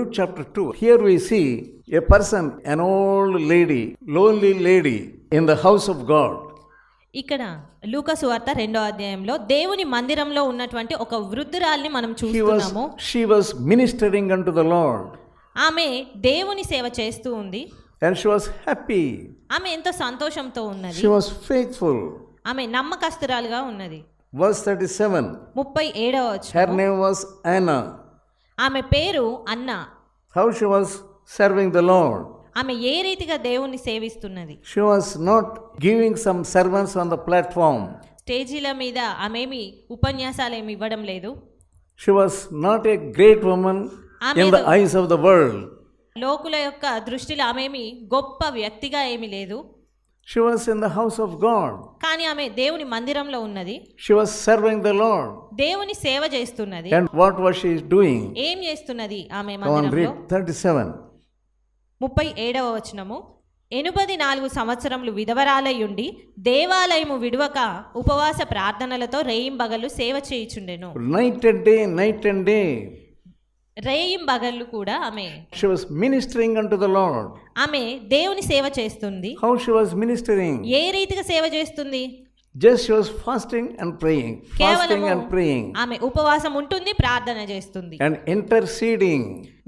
Luke chapter 2, here we see a person, an old lady, lonely lady in the house of God. ఇక్కడ లూకసు వార్త రెండో అధ్యాయంలో దేవుని మందిరంలో ఉన్నటువంటి ఒక వృద్ధురాల్ని మనం He was, చూస్తున్నాము she was ministering unto the Lord ఆమె దేవుని సేవ చేస్తూ ఉంది and she was happy. ఆమె ఎంతో సంతోషంతో ఉన్నది She was faithful. ఆమె నమ్మకస్తురాలుగా ఉన్నది Verse 37, ముప్పై ఏడవ వచనం. her name was Anna. ఆమె పేరు Anna. How she was serving the lord ఆమె ఏ రీతిగా దేవుని సేవిస్తున్నది? She was not giving some servants on the platform స్టేజీల మీద ఆమేమి ఉపన్యాసాలు ఏమి ఇవ్వడం లేదు? She was not a great woman in the eyes of the world లోకుల యొక్క దృష్టిలో ఆమేమి గొప్ప వ్యక్తిగా ఏమీ లేదు? She was in the house of God. కానీ ఆమె దేవుని మందిరంలో ఉన్నది She was serving the Lord. దేవుని సేవ చేస్తున్నది And what was she doing? ఏం చేస్తున్నది ఆమె మందిరంలో read 37. ముప్పై ఏడవ వచనము ఎనుపది నాలుగు సంవత్సరములు విధవరాలయుండి దేవాలయము విడువక ఉపవాస ప్రార్థనలతో రేయింబగలు సేవ చేయుచుండెను Night and day, night and day, రేయింబగళ్ళు కూడా ఆమె she was ministering unto the Lord. ఆమె దేవుని సేవ చేస్తుంది How she was ministering? ఏ రీతిగా సేవ చేస్తుంది Just she was fasting and praying, fasting కేవలము and praying, ఆమె ఉపవాసం ఉంటుంది ప్రార్థన చేస్తుంది and interceding.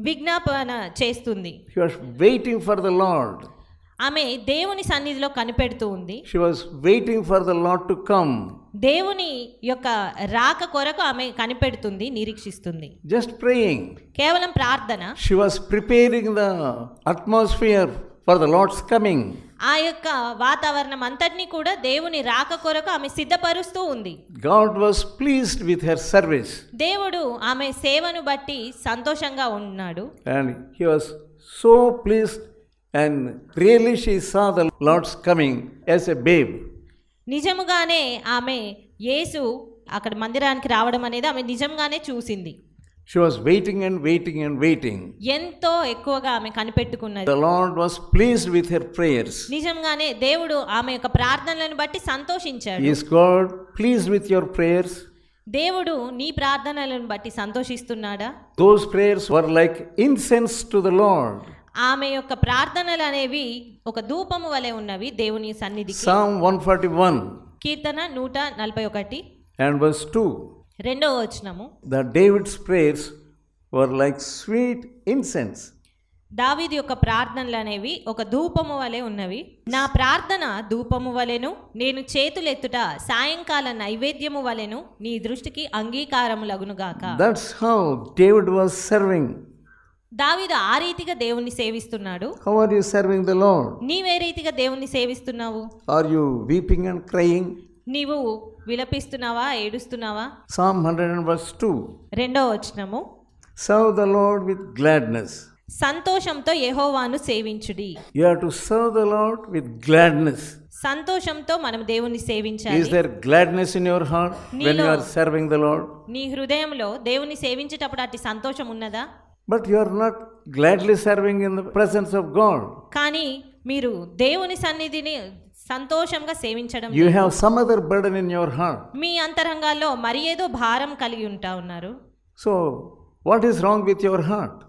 విజ్ఞాపన చేస్తుంది She was waiting for the Lord. ఆమె దేవుని సన్నిధిలో కనిపెడుతూ ఉంది She was waiting for the Lord to come. దేవుని యొక్క రాక కొరకు ఆమె కనిపెడుతుంది నిరీక్షిస్తుంది. జస్ట్ ప్రేయింగ్ కేవలం ప్రార్థన. She was preparing the atmosphere for the lord's coming ఆ యొక్క వాతావరణం అంతటినీ కూడా దేవుని రాక కొరకు ఆమె సిద్ధపరుస్తూ ఉంది. God was pleased with her service దేవుడు ఆమె సేవను బట్టి సంతోషంగా ఉన్నాడు. And he was so pleased and really she saw the lord's coming as a baby నిజముగానే ఆమె యేసు అక్కడ మందిరానికి రావడం అనేది ఆమె నిజంగానే చూసింది She was waiting and waiting and waiting. ఎంతో ఎక్కువగా ఆమె కనిపెట్టుకున్నది The Lord was pleased with her prayers. నిజంగానే దేవుడు ఆమె యొక్క ప్రార్థనలను బట్టి సంతోషించాడు Is God pleased with your prayers? దేవుడు నీ ప్రార్థనలను బట్టి సంతోషిస్తున్నాడా Those prayers were like incense to the Lord. ఆమె యొక్క ప్రార్థనలు అనేవి ఒక ధూపము వలె ఉన్నవి దేవుని సన్నిధికి Psalm 141 కీర్తన నూట నలభై ఒకటి and verse 2. రెండవ వచనము The David's prayers were like sweet incense. దావీది యొక్క ప్రార్థనలు అనేవి ఒక ధూపము వలె ఉన్నవి నా ప్రార్థన ధూపము వలెను నేను చేతులెత్తుట సాయంకాల నైవేద్యము వలెను నీ దృష్టికి అంగీకారములగునుగాక That's how David was serving. Daveedu ఆ రీతిగా దేవుని సేవిస్తున్నాడు? How are you serving the lord నీవే రీతిగా దేవుని సేవిస్తున్నావు? Are you weeping and crying నీవు విలపిస్తున్నావా ఏడుస్తున్నావా? సామ్ 100 అండ్ వర్స్ 2 రెండో వచనము. Serve the lord with gladness సంతోషంతో యెహోవాను సేవించుడి. You have to serve the lord with gladness సంతోషంతో మనం దేవుని సేవించాలి. Is there gladness in your heart when you are serving the lord నీ హృదయంలో దేవుని సేవించేటప్పుడు అట్టి సంతోషం ఉన్నదా? But you are not gladly serving in the presence of God కానీ మీరు దేవుని సన్నిధిని సంతోషంగా సేవించడం you have some other burden in your heart మీ అంతరంగాల్లో మరి ఏదో భారం కలిగి ఉంటా ఉన్నారు. So what is wrong with your heart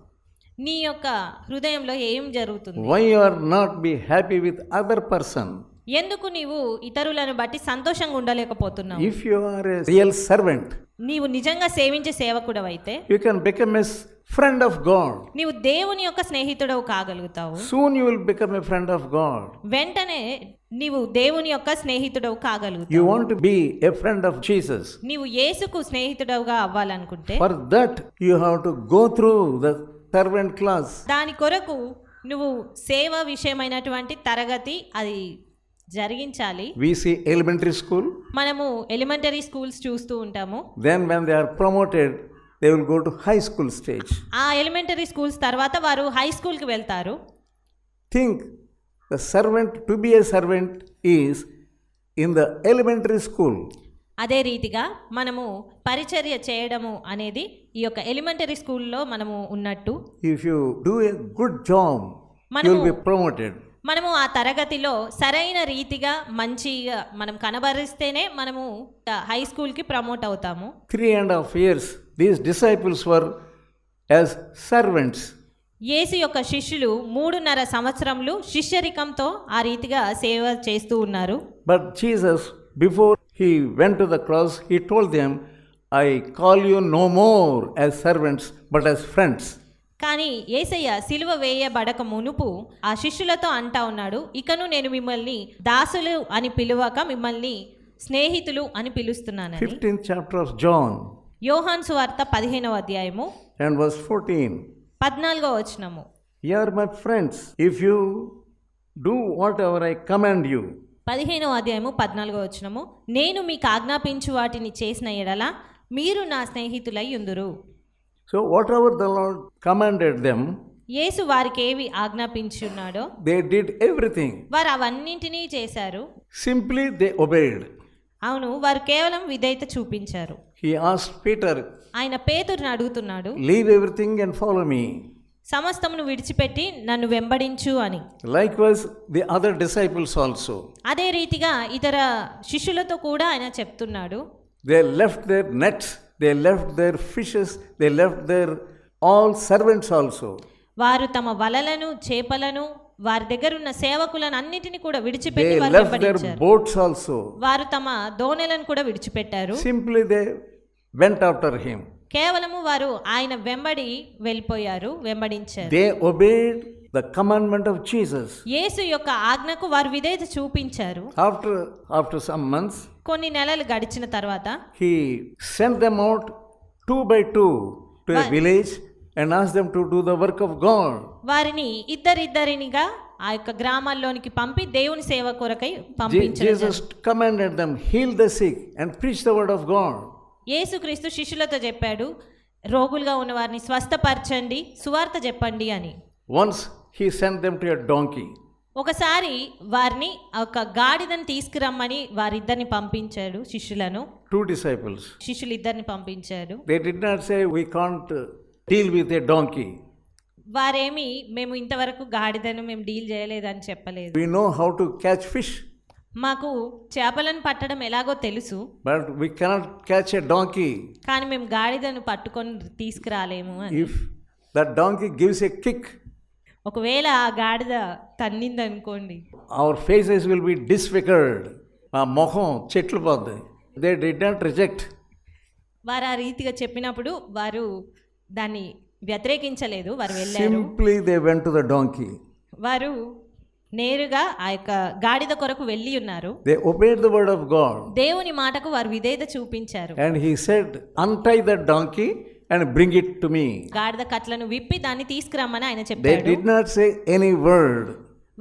నీ యొక్క హృదయంలో ఏం జరుగుతుంది? Why you are not be happy with other person ఎందుకు నీవు ఇతరులను బట్టి సంతోషంగా ఉండలేకపోతున్నావు? If you are a real servant నీవు నిజంగా సేవించే సేవకుడు అయితే you can become as friend of God నీవు దేవుని యొక్క స్నేహితుడవు కాగలుగుతావు. Soon you will become a friend of God వెంటనే నీవు దేవుని యొక్క స్నేహితుడవు కాగలుగుతావు. You want to be a friend of Jesus నీవు యేసుకు స్నేహితుడవుగా అవ్వాలనుకుంటే for that you have to go through the servant class దాని కొరకు నువ్వు సేవ విషయమైనటువంటి తరగతి అది జరిగించాలి. వీసీ ఎలిమెంటరీ స్కూల్ మనము ఎలిమెంటరీ స్కూల్స్ చూస్తూ ఉంటాము. Then when they are promoted they will go to high school stage ఆ ఎలిమెంటరీ స్కూల్స్ తర్వాత వారు హై స్కూల్కి వెళ్తారు. Think the servant to be a servant is in the elementary school అదే రీతిగా మనము పరిచర్య చేయడము అనేది ఈ యొక్క ఎలిమెంటరీ స్కూల్లో మనము ఉన్నట్టు. If you do a good job మనం ప్రమోటెడ్ మనము ఆ తరగతిలో సరైన రీతిగా మంచిగా మనం కనబరిస్తేనే మనము హై స్కూల్కి ప్రమోట్ అవుతాము. Three and half years these disciples were as servants Yesu యొక్క శిష్యులు మూడున్నర సంవత్సరంలో శిష్యరికంతో ఆ రీతిగా సేవ చేస్తూ ఉన్నారు. But Jesus before he went to the cross he told them I call you no more as servants but as friends కానీ ఏసయ్య సిలువ వేయబడక మునుపు ఆ శిష్యులతో అంటా ఉన్నాడు ఇకను నేను మిమ్మల్ని దాసులు అని పిలువక మిమ్మల్ని స్నేహితులు అని పిలుస్తున్నానని. 15th chapter of John యోహాన్ సువార్త పదిహేనవ అధ్యాయము. and verse 14. పద్నాలుగో వచనము. Ye are my friends if you do whatever I command you. పదిహేనవ అధ్యాయము పద్నాలుగో వచనము. నేను మీకు ఆజ్ఞాపించు వాటిని చేసిన ఎడల మీరు నా స్నేహితులై ఉందురు. So whatever the lord commanded them Yesu వారికి ఏవి ఆజ్ఞాపించున్నాడో దే డిడ్ ఎవ్రీథింగ్ వారు అవన్నింటినీ చేశారు. సింప్లీ దే ఒబేడ్ అవును వారు కేవలం విధేయత చూపించారు. హి ఆస్క్డ్ పీటర్ ఆయన పేతురుని అడుగుతున్నాడు leave everything and follow me సమస్తమును విడిచిపెట్టి నన్ను వెంబడించు అని. Likewise the other disciples also అదే రీతిగా ఇతర శిష్యులతో కూడా ఆయన చెప్తున్నాడు. They left their nets they left their fishes they left their all servants also వారు తమ వలలను చేపలను వారి దగ్గర ఉన్న సేవకులను అన్నిటిని కూడా విడిచిపెట్టి బోట్స్ ఆల్సో వారు తమ దోణలను కూడా విడిచిపెట్టారు. Simply they went after him కేవలము వారు ఆయన వెంబడి వెళ్ళిపోయారు వెంబడించారు. They obeyed the commandment of Jesus Yesu యొక్క ఆజ్ఞకు వారు విధేయత చూపించారు. ఆఫ్టర్ ఆఫ్టర్ సమ్ మంత్స్ కొన్ని నెలలు గడిచిన తర్వాత he send them out two by two to village and ask them to do the work of God వారిని ఇద్దరిద్దరినిగా ఆ యొక్క గ్రామాల్లోనికి పంపి దేవుని సేవ కొరకై పంపించారు commanded them heal the sick and preach the word of God Yesukristu శిష్యులతో చెప్పాడు రోగులుగా ఉన్న వారిని స్వస్థపరచండి సువార్త చెప్పండి అని. Once he send them to a donkey ఒకసారి వారిని ఒక గాడిదని తీసుకురమ్మని వారిద్దరిని పంపించాడు శిష్యులను Two disciples. శిష్యులు ఇద్దరిని పంపించాడు did not say, We can't uh, deal with a donkey. వారేమి మేము ఇంతవరకు గాడిదను మేము డీల్ చేయలేదని చెప్పలేదు We know how to catch fish, మాకు చేపలను పట్టడం ఎలాగో తెలుసు but we cannot catch a donkey. కానీ మేము గాడిదను పట్టుకొని తీసుకురాలేము అని If that donkey gives a kick, ఒకవేళ ఆ గాడిద తన్నిందనుకోండి. Our faces will be disfigured. ఆ మొహం చెట్లు పోద్ది. దే డిడ్ నాట్ రిజెక్ట్ వారు ఆ రీతిగా చెప్పినప్పుడు వారు దాన్ని వ్యతిరేకించలేదు. వారు వెళ్ళారు. Simply they went to the donkey వారు నేరుగా ఆ యొక్క గాడిద కొరకు వెళ్ళి ఉన్నారు. They obeyed the word of God దేవుని మాటకు వారు విధేయత చూపించారు. And he said untie the donkey and bring it to me గాడిద కట్లను విప్పి దాన్ని తీసుకురమ్మని ఆయన దే చెప్పాడు. Did not say any word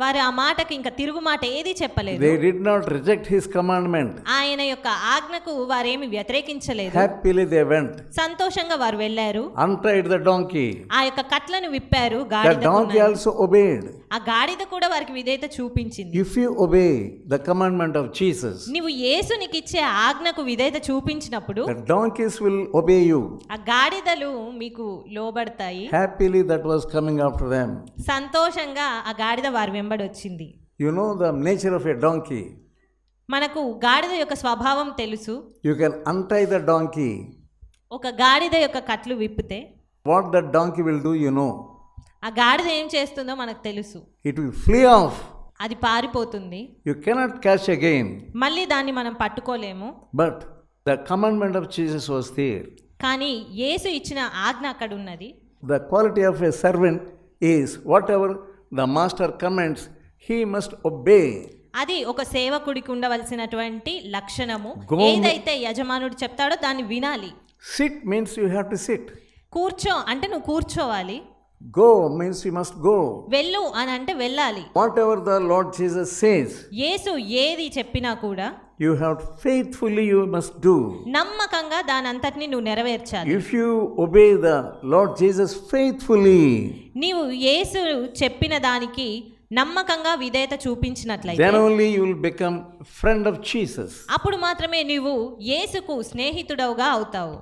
వారు ఆ మాటకి ఇంకా తిరుగు మాట ఏది చెప్పలేదు. They did not reject his commandment ఆయన యొక్క ఆజ్ఞకు వారేమి వ్యతిరేకించలేదు. హ్యాపీలీ దే వెంట్ సంతోషంగా వారు వెళ్ళారు. అన్టైడ్ ద డాంకీ ఆ యొక్క కట్లను విప్పారు ద గాడిద డాంకీ ఆల్సో ఒబేడ్ ఆ గాడిద కూడా వారికి విధేయత చూపించింది. If you obey the commandment of Jesus నువ్వు యేసు నీకు ఇచ్చే ఆజ్ఞకు విధేయత చూపించినప్పుడు the donkeys will obey you ఆ గాడిదలు మీకు లోబడతాయి. Happily that was coming after them సంతోషంగా ఆ గాడిద వారి వెంబడి వచ్చింది you know the nature of a donkey మనకు గాడిద యొక్క స్వభావం తెలుసు. You can untie the donkey ఒక గాడిద యొక్క కట్లు విప్పితే what the donkey will do you know ఆ గాడిద ఏం చేస్తుందో మనకు తెలుసు. ఇట్ విల్ ఫ్లీ ఆఫ్ అది పారిపోతుంది. యు కెనాట్ క్యాచ్ అగైన్ మళ్ళీ దాన్ని మనం పట్టుకోలేము. But the commandment of Jesus was there కానీ యేసు ఇచ్చిన ఆజ్ఞ అక్కడ ఉన్నది the quality of a servant is whatever the master commands, he must obey. అది ఒక సేవకుడికి ఉండవలసినటువంటి లక్షణము ఏదైతే యజమానుడు చెప్తాడో దాన్ని వినాలి Sit means you have to sit. కూర్చో అంటే నువ్వు కూర్చోవాలి Go means you must go. వెళ్ళు అని అంటే వెళ్ళాలి Whatever the Lord Jesus says, యేసు ఏది చెప్పినా కూడా you have faithfully you must do. నమ్మకంగా దాని అంతటిని నువ్వు నెరవేర్చాలి If you obey the Lord Jesus faithfully, నీవు యేసు చెప్పిన దానికి నమ్మకంగా విధేయత చూపించినట్లయితే then only you will become friend of Jesus. అప్పుడు మాత్రమే నీవు యేసుకు స్నేహితుడవుగా అవుతావు